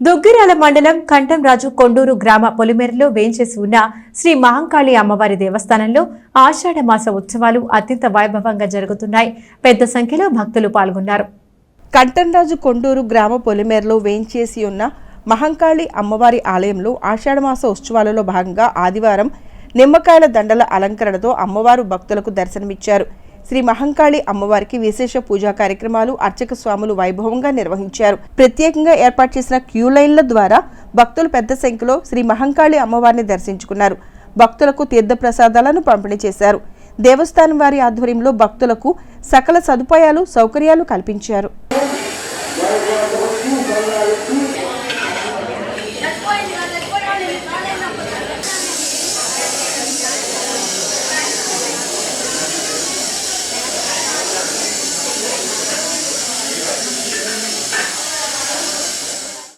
దుగ్గిరాల మండలం కంఠంరాజు కొండూరు గ్రామ పొలిమేరలో వేంచేసి ఉన్న శ్రీ మహంకాళి అమ్మవారి దేవస్థానంలో ఆషాఢ మాస ఉత్సవాలు అత్యంత వైభవంగా జరుగుతున్నాయి. పెద్ద సంఖ్యలో భక్తులు పాల్గొన్నారు. కంటంరాజు కొండూరు గ్రామ పొలిమేరలో వేంచేసి ఉన్న మహంకాళి అమ్మవారి ఆలయంలో ఆషాఢమాస ఉత్సవాలలో భాగంగా ఆదివారం నిమ్మకాయల దండల అలంకరణతో అమ్మవారు భక్తులకు దర్శనమిచ్చారు. శ్రీ మహంకాళి అమ్మవారికి విశేష పూజా కార్యక్రమాలు అర్చక స్వాములు వైభవంగా నిర్వహించారు. ప్రత్యేకంగా ఏర్పాటు చేసిన క్యూ లైన్ల ద్వారా భక్తులు పెద్ద సంఖ్యలో శ్రీ మహంకాళి అమ్మవారిని దర్శించుకున్నారు. భక్తులకు తీర్థ ప్రసాదాలను పంపిణీ చేశారు. దేవస్థానం వారి ఆధ్వర్యంలో భక్తులకు సకల సదుపాయాలు సౌకర్యాలు కల్పించారు.